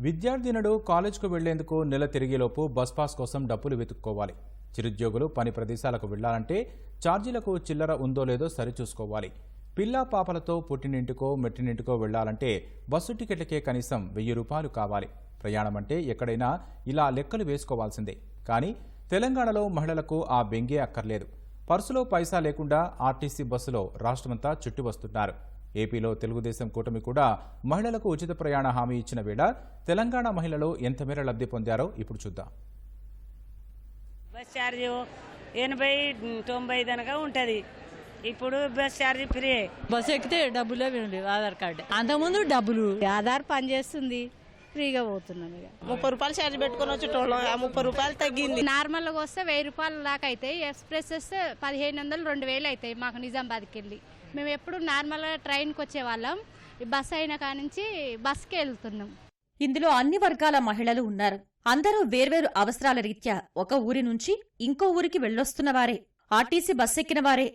విద్యార్థినుడు కాలేజ్కు వెళ్ళేందుకు నెల తిరిగేలోపు bus pass కోసం డబ్బులు వెతుక్కోవాలి. చిరుద్యోగులు పని ప్రదేశాలకు వెళ్ళాలంటే ఛార్జీలకు చిల్లర ఉందో లేదో సరిచూసుకోవాలి. పిల్లా పాపలతో పుట్టినింటికో మెట్టినింటికో వెళ్ళాలంటే బస్సు టికెట్లకే కనీసం వెయ్యి రూపాయలు కావాలి. ప్రయాణం అంటే ఎక్కడైనా ఇలా లెక్కలు వేసుకోవాల్సిందే. కానీ తెలంగాణలో మహిళలకు ఆ బెంగే అక్కర్లేదు. పర్సులో పైసా లేకుండా ఆర్టీసీ బస్సులో రాష్ట్రమంతా చుట్టి వస్తున్నారు ఏపీలో తెలుగుదేశం కూటమి కూడా మహిళలకు ఉచిత ప్రయాణ హామీ ఇచ్చిన వేళ తెలంగాణ మహిళలు ఎంత మేర లబ్ధి పొందారో ఇప్పుడు చూద్దాం. బస్ ఛార్జ్ ఎనభై తొంభై దనక ఉంటుంది. ఇప్పుడు బస్ ఛార్జ్ ఫ్రీ. బస్సు ఎక్కితే డబ్బులే వినలేవు ఆధార్ కార్డు. అంతకుముందు డబ్బులు. ఆధార్ పనిచేస్తుంది ఫ్రీగా పోతున్నాం ఇక. ముప్పై రూపాయలు ఛార్జ్ పెట్టుకొని వచ్చేటోళ్ళం ఆ ముప్పై రూపాయలు తగ్గింది. నార్మల్గా వస్తే వెయ్యి రూపాయల దాకా అవుతాయి ఎక్స్ప్రెస్ వస్తే పదిహేను వందలు రెండు వేలు అవుతాయి మాకు నిజామాబాద్కి వెళ్ళి మేము ఎప్పుడు నార్మల్గా ట్రైన్కి వచ్చేవాళ్ళం. బస్ అయిన కానించి బస్కి వెళ్తున్నాం. ఇందులో అన్ని వర్గాల మహిళలు ఉన్నారు. అందరూ వేర్వేరు అవసరాల రీత్యా ఒక ఊరి నుంచి ఇంకో ఊరికి వెళ్ళొస్తున్నవారే ఆర్టీసీ బస్ ఎక్కినవారే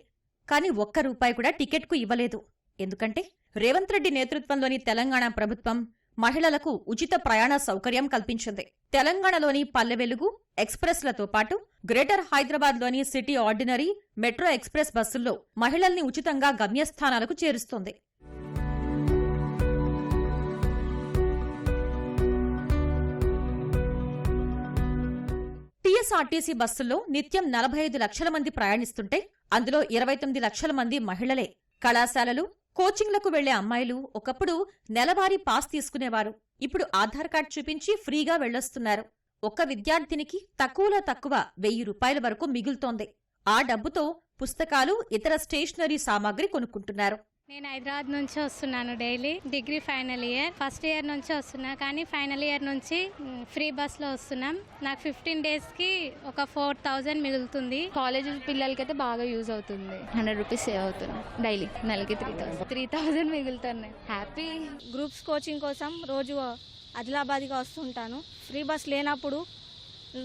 కాని ఒక్క రూపాయి కూడా టికెట్కు ఇవ్వలేదు. ఎందుకంటే రేవంత్ రెడ్డి నేతృత్వంలోని తెలంగాణ ప్రభుత్వం మహిళలకు ఉచిత ప్రయాణ సౌకర్యం కల్పించింది. తెలంగాణలోని పల్లె వెలుగు ఎక్స్ప్రెస్లతో పాటు గ్రేటర్ హైదరాబాద్లోని సిటీ ఆర్డినరీ మెట్రో ఎక్స్ప్రెస్ బస్సుల్లో మహిళల్ని ఉచితంగా గమ్యస్థానాలకు చేరుస్తోంది. టీఎస్ఆర్టీసీ బస్సుల్లో నిత్యం నలభై ఐదు లక్షల మంది ప్రయాణిస్తుంటే అందులో ఇరవై తొమ్మిది లక్షల మంది మహిళలే. కళాశాలలు కోచింగ్లకు వెళ్ళే అమ్మాయిలు ఒకప్పుడు నెలవారీ పాస్ తీసుకునేవారు. ఇప్పుడు ఆధార్ కార్డ్ చూపించి ఫ్రీగా వెళ్ళొస్తున్నారు ఒక్క విద్యార్థినికి తక్కువలో తక్కువ వెయ్యి రూపాయల వరకు మిగులుతోంది. ఆ డబ్బుతో పుస్తకాలు ఇతర స్టేషనరీ సామాగ్రి కొనుక్కుంటున్నారు. నేను హైదరాబాద్ నుంచి వస్తున్నాను daily. Degree final year. First year నుంచి వస్తున్నా కానీ ఫైనల్ ఇయర్ నుంచి ఫ్రీ బస్లో వస్తున్నాం. నాకు ఫిఫ్టీన్ డేస్కి ఒక ఫోర్ థౌజండ్ మిగులుతుంది. కాలేజ్ పిల్లలకైతే బాగా యూజ్ అవుతుంది. హండ్రెడ్ రూపీస్ సేవ్ అవుతుంది డైలీ. నెలకి త్రీ థౌసండ్ త్రీ థౌసండ్ మిగులుతున్నాయి. హ్యాపీ. గ్రూప్స్ కోచింగ్ కోసం రోజు ఆదిలాబాద్గా వస్తుంటాను. ఫ్రీ బస్ లేనప్పుడు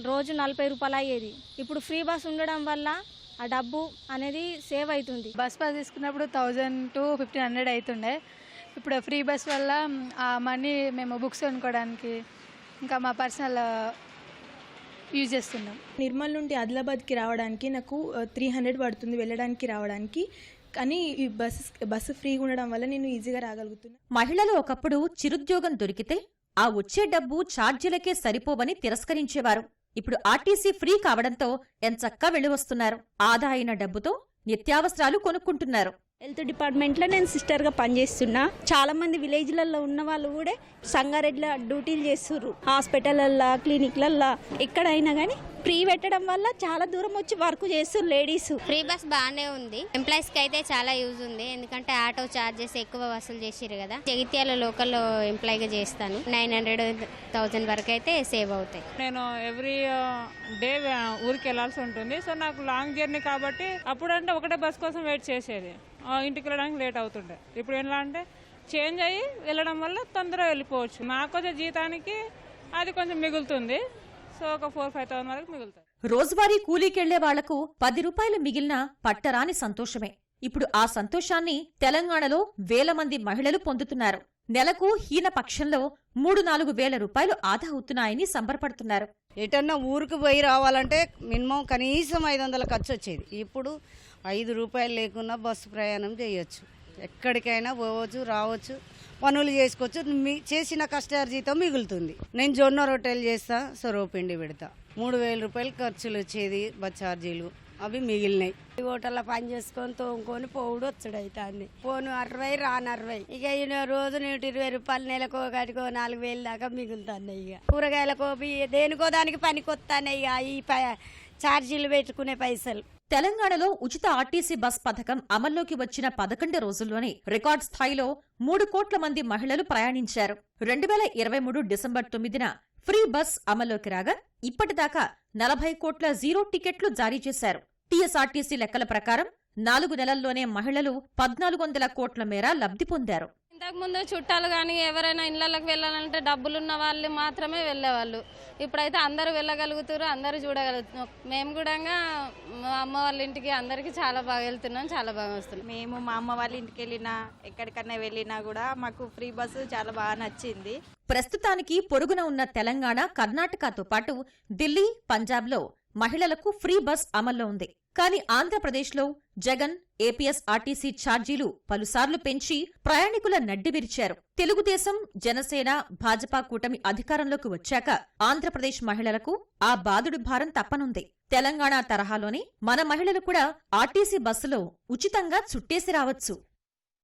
రోజు నలభై రూపాయలు అయ్యేది. ఇప్పుడు ఫ్రీ బస్ ఉండడం వల్ల ఆ డబ్బు అనేది సేవ్ అవుతుంది. బస్ పాస్ తీసుకున్నప్పుడు థౌజండ్ టు ఫిఫ్టీన్ హండ్రెడ్ అవుతుండే ఇప్పుడు ఫ్రీ బస్ వల్ల ఆ మనీ మేము బుక్స్ కొనుక్కోవడానికి ఇంకా మా పర్సనల్ యూజ్ చేస్తున్నాం. నిర్మల్ నుండి ఆదిలాబాద్కి రావడానికి నాకు త్రీ హండ్రెడ్ పడుతుంది వెళ్ళడానికి రావడానికి. కానీ ఈ బస్ బస్సు ఫ్రీగా ఉండడం వల్ల నేను ఈజీగా రాగలుగుతున్నాను మహిళలు ఒకప్పుడు చిరుద్యోగం దొరికితే ఆ వచ్చే డబ్బు ఛార్జీలకే సరిపోవని తిరస్కరించేవారు. ఇప్పుడు ఆర్టీసీ ఫ్రీ కావడంతో ఎంచక్కా వెళ్ళివస్తున్నారు ఆదా అయిన డబ్బుతో నిత్యావసరాలు కొనుక్కుంటున్నారు. హెల్త్ డిపార్ట్మెంట్లో నేను సిస్టర్గా పనిచేస్తున్నా. చాలా మంది విలేజ్లలో ఉన్న వాళ్ళు కూడా సంగారెడ్డిలో డ్యూటీలు చేస్తుర్రు. హాస్పిటల్లల్లో క్లినిక్లల్లో ఎక్కడైనా కానీ ఫ్రీ పెట్టడం వల్ల చాలా దూరం వచ్చి వర్క్ చేస్తుర్రు లేడీస్. ఫ్రీ బస్ బాగానే ఉంది. ఎంప్లాయీస్కి అయితే చాలా యూజ్ ఉంది. ఎందుకంటే ఆటో చార్జెస్ ఎక్కువ వసూలు చేసిరు కదా. జగిత్యాల లోకల్లో ఎంప్లాయీగా చేస్తాను. నైన్ హండ్రెడ్ థౌజండ్ వరకు అయితే సేవ్ అవుతాయి. నేను ఎవ్రీ డే ఊరికి వెళ్ళాల్సి ఉంటుంది. సో నాకు లాంగ్ జర్నీ కాబట్టి అప్పుడంటే ఒకటే బస్ కోసం వెయిట్ చేసేది. ఆ, ఇంటికి వెళ్ళడానికి లేట్ అవుతుండే. ఇప్పుడు ఎలా అంటే చేంజ్ అయ్యి వెళ్ళడం వల్ల తొందరగా వెళ్ళిపోవచ్చు. నాకు వచ్చే జీతానికి అది కొంచెం మిగులుతుంది. సో ఒక ఫోర్ ఫైవ్ థౌసండ్ వరకు మిగులుతుంది రోజువారీ కూలీకెళ్ళే వాళ్ళకు పది రూపాయలు మిగిలినా పట్టరాని సంతోషమే. ఇప్పుడు ఆ సంతోషాన్ని తెలంగాణలో వేల మంది మహిళలు పొందుతున్నారు. నెలకు హీన పక్షంలో మూడు నాలుగు వేల రూపాయలు ఆదా అవుతున్నాయని సంబరపడుతున్నారు. ఎటన్నా ఊరికి పోయి రావాలంటే మినిమం కనీసం ఐదు వందల ఖర్చు వచ్చేది. ఇప్పుడు ఐదు రూపాయలు లేకున్నా బస్సు ప్రయాణం చేయొచ్చు. ఎక్కడికైనా పోవచ్చు రావచ్చు పనులు చేసుకోవచ్చు. మీ చేసిన కష్టార్జితం మిగులుతుంది. నేను జొన్న రొట్టెలు చేస్తా సొరవపిండి పెడతా. మూడు వేల రూపాయలు ఖర్చులు వచ్చేది బస్ ఛార్జీలు. అవి మిగిలినాయి. హోటల్లో పని చేసుకొని తోముకొని పోవుడు వచ్చుడు అవుతుంది పోను అరవై రాను అరవై. ఇక ఈయన రోజు నూట ఇరవై రూపాయలు నెలకో గడికో నాలుగు వేలు దాకా మిగులుతున్నాయి ఇక. కూరగాయలకో దేనికో దానికి పనికొస్తాయి ఇక. ఈ ఛార్జీలు పెట్టుకునే పైసలు. తెలంగాణలో ఉచిత ఆర్టీసీ బస్ పథకం అమల్లోకి వచ్చిన పదకొండు రోజుల్లోనే రికార్డ్ స్థాయిలో మూడు కోట్ల మంది మహిళలు ప్రయాణించారు. రెండు వేల ఇరవై మూడు డిసెంబర్ తొమ్మిదిన ఫ్రీ బస్ అమల్లోకి రాగా ఇప్పటిదాకా నలభై కోట్ల జీరో టికెట్లు జారీ చేశారు. టీఎస్ఆర్టీసీ లెక్కల ప్రకారం నాలుగు నెలల్లోనే మహిళలు పద్నాలుగు వందల కోట్ల మేర లబ్ధి పొందారు. ఇంతకుముందు చుట్టాలు కానీ ఎవరైనా ఇళ్ళకి వెళ్ళాలంటే డబ్బులు ఉన్న వాళ్ళు మాత్రమే వెళ్ళేవాళ్ళు. ఇప్పుడైతే అందరూ వెళ్ళగలుగుతారు అందరూ చూడగలుగుతున్నారు మేము కూడా మా అమ్మ వాళ్ళ ఇంటికి అందరికీ చాలా బాగా వెళ్తున్నాం చాలా బాగా వస్తున్నాం. మేము మా అమ్మ వాళ్ళ ఇంటికి వెళ్ళినా ఎక్కడికన్నా వెళ్ళినా కూడా మాకు ఫ్రీ బస్సు చాలా బాగా నచ్చింది. ప్రస్తుతానికి పొరుగున ఉన్న తెలంగాణ కర్ణాటకతో పాటు ఢిల్లీ పంజాబ్లో మహిళలకు ఫ్రీ బస్ అమల్లో ఉంది. కానీ ఆంధ్రప్రదేశ్లో జగన్ ఏపీఎస్ ఆర్టీసీ ఛార్జీలు పలుసార్లు పెంచి ప్రయాణికుల నడ్డి విరిచారు. తెలుగుదేశం జనసేన భాజపా కూటమి అధికారంలోకి వచ్చాక ఆంధ్రప్రదేశ్ మహిళలకు ఆ బాధుడు భారం తప్పనుంది. తెలంగాణ తరహాలోనే మన మహిళలు కూడా ఆర్టీసీ బస్సులో ఉచితంగా చుట్టేసి రావచ్చు.